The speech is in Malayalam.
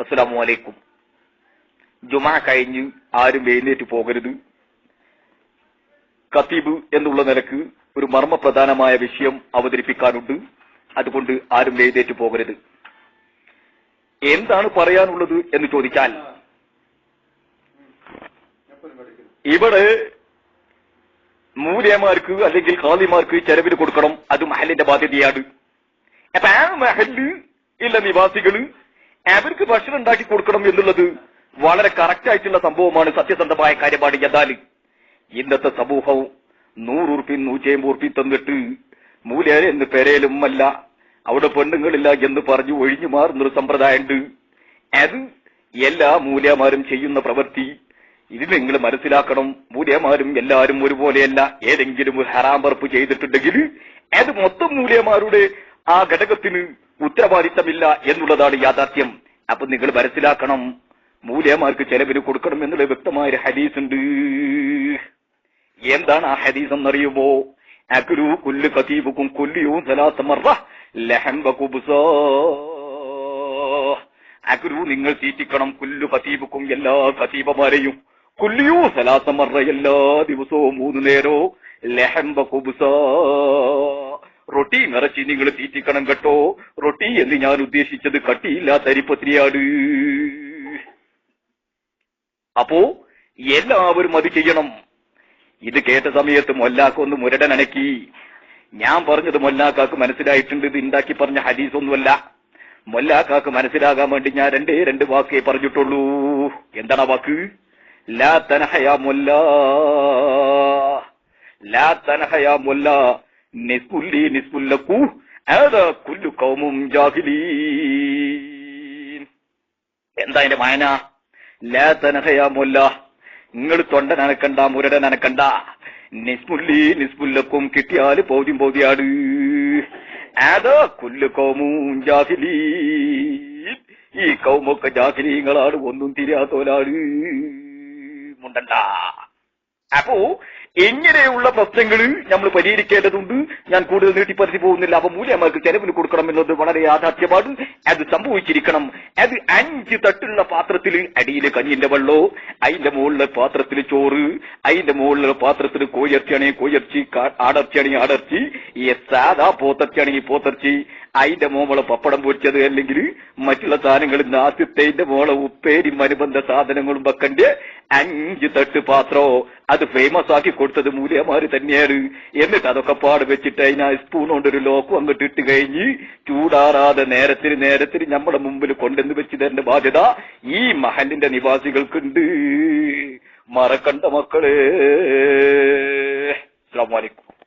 അസ്സലാമു അലൈക്കും ജുമാ കഴിഞ്ഞ് ആരും എഴുന്നേറ്റ് പോകരുത്. ഖത്തീബ് എന്നുള്ള നിലയ്ക്ക് ഒരു മർമ്മപ്രധാനമായ വിഷയം അവതരിപ്പിക്കാനുണ്ട്. അതുകൊണ്ട് ആരും എഴുന്നേറ്റ് പോകരുത്. എന്താണ് പറയാനുള്ളത് എന്ന് ചോദിച്ചാൽ ഇവിടെ മൂലയമാർക്ക് അല്ലെങ്കിൽ ഖാദിമാർക്ക് ചെലവിന് കൊടുക്കണം. അത് മഹലിന്റെ ബാധ്യതയാണ്. അപ്പൊ ആ മഹൽ ഇല്ല നിവാസികൾ അവർക്ക് ഭക്ഷണം ഉണ്ടാക്കി കൊടുക്കണം എന്നുള്ളത് വളരെ കറക്റ്റ് ആയിട്ടുള്ള സംഭവമാണ് സത്യസന്ധമായ കാര്യമാണ് എന്നാൽ ഇന്നത്തെ സമൂഹവും നൂറുറുപ്പി നൂറ്റിയമ്പത് ഉറുപ്പി തന്നിട്ട് മൂല എന്ന് പെരയിലും അല്ല അവിടെ പെണ്ണുങ്ങളില്ല എന്ന് പറഞ്ഞു ഒഴിഞ്ഞു മാറുന്നൊരു സമ്പ്രദായമുണ്ട്. അത് എല്ലാ മൂല്യമാരും ചെയ്യുന്ന പ്രവൃത്തി. ഇത് നിങ്ങൾ മനസ്സിലാക്കണം. മൂലയമാരും എല്ലാവരും ഒരുപോലെയല്ല. ഏതെങ്കിലും ഒരു ഹറാമ്പറപ്പ് ചെയ്തിട്ടുണ്ടെങ്കിൽ അത് മൊത്തം മൂല്യമാരുടെ ആ ഘടകത്തിന് ഉത്തരവാദിത്തമില്ല എന്നുള്ളതാണ് യാഥാർത്ഥ്യം. അപ്പൊ നിങ്ങൾ മനസ്സിലാക്കണം മൂല്യമാർക്ക് ചെലവിന് കൊടുക്കണം എന്നുള്ള വ്യക്തമായ ഒരു ഹദീസ് ഉണ്ട് എന്താണ് ആ ഹദീസ് എന്നറിയുമോ അക്കുരു കൊല്ല് കതീബുക്കും കൊല്ലിയും സലാസമറ ലഹംബുബുസോ അക്കുരു നിങ്ങൾ തീറ്റിക്കണം കുല്ലു കതീബുക്കും എല്ലാ കതീബമാരെയും കുല്ലിയോ സലാസമറ എല്ലാ ദിവസവും മൂന്ന് നേരോ ലഹംബ കുബുസ റൊട്ടി നിറച്ച് നിങ്ങൾ തീറ്റിക്കണം കേട്ടോ. റൊട്ടി എന്ന് ഞാൻ ഉദ്ദേശിച്ചത് കട്ടിയില്ല അരിപ്പത്രിയാണ് അപ്പോ എല്ലാവരും അത് ചെയ്യണം. ഇത് കേട്ട സമയത്ത് മൊല്ലാക്ക ഒന്ന് മുരടൻ അനക്കി. ഞാൻ പറഞ്ഞത് മൊല്ലാക്കാക്ക് മനസ്സിലായിട്ടുണ്ട്. ഇത് ഉണ്ടാക്കി പറഞ്ഞ ഹദീസ് ഒന്നുമല്ല മൊല്ലാക്കാക്ക് മനസ്സിലാകാൻ വേണ്ടി ഞാൻ രണ്ടേ രണ്ട് വാക്കേ പറഞ്ഞിട്ടുള്ളൂ. എന്താണ് ആ വാക്ക്? ലാ തനഹയാ മൊല്ലാ. ലാ തനഹയാ മൊല്ല. നിസ്പുല്ലി നിസ്പുല്ലക്കു ഏതാ കുല്ലു കൗമും എന്താ അതിന്റെ മായന? ലാ തനഹയാ മൊല്ല. നിങ്ങൾ തൊണ്ട നനക്കണ്ട മുരട നനക്കണ്ട നിസ്മുല്ലി നിസ്മുല്ലക്കും കിട്ടിയാൽ പോദ്യം പൗതിയാട് ഏതാ കുല്ലു കൗമും ജാഹിലീ ഈ കൗമൊക്കെ ജാഹിലീങ്ങളാണ് ഒന്നും തിരിയാത്തോലാണ് മുണ്ടണ്ട. അപ്പോ എങ്ങനെയുള്ള പ്രശ്നങ്ങൾ നമ്മൾ പരിഹരിക്കേണ്ടതുണ്ട്? ഞാൻ കൂടുതൽ നീട്ടിപ്പറിച്ചു പോകുന്നില്ല. അപ്പൊ മൂല്യമാർക്ക് ചെലവിന് കൊടുക്കണം എന്നത് വളരെ യാഥാർത്ഥ്യമാണ്. അത് സംഭവിച്ചിരിക്കണം. അത് അഞ്ച് തട്ടുള്ള പാത്രത്തിൽ അടിയിൽ കഞ്ഞിന്റെ വെള്ളോ അതിന്റെ മുകളിലെ പാത്രത്തിൽ ചോറ് അതിന്റെ മുകളിലെ പാത്രത്തിൽ കോയിറച്ചിയാണെങ്കിൽ കോയിറച്ചി ആടർച്ചിയാണെങ്കിൽ ആടർച്ചി ഈ സാധാ പോത്തർച്ചിയാണെങ്കിൽ പോത്തർച്ചി അതിന്റെ മോളെ പപ്പടം പൊരിച്ചത് അല്ലെങ്കിൽ മറ്റുള്ള സാധനങ്ങൾ നാസ്യത്തിന്റെ മോളെ ഉപ്പേരി അനുബന്ധ സാധനങ്ങളും വെക്കണ്ട്? അഞ്ച് തട്ട് പാത്രോ. അത് ഫേമസ് ആക്കി കൊടുത്തത് മൂല്യമാര് തന്നെയാണ്. എന്നിട്ട് അതൊക്കെ പാട് വെച്ചിട്ട് അതിനാ സ്പൂൺ കൊണ്ടൊരു ലോക്കും അങ്ങോട്ട് ഇട്ട് കഴിഞ്ഞ് ചൂടാറാതെ നേരത്തിന് നേരത്തിന് നമ്മുടെ മുമ്പിൽ കൊണ്ടെന്ന് വെച്ച് തരേണ്ട ബാധ്യത ഈ മഹലിന്റെ നിവാസികൾക്കുണ്ട്. മറക്കണ്ട മക്കൾ. അസ്സാം വലൈക്കും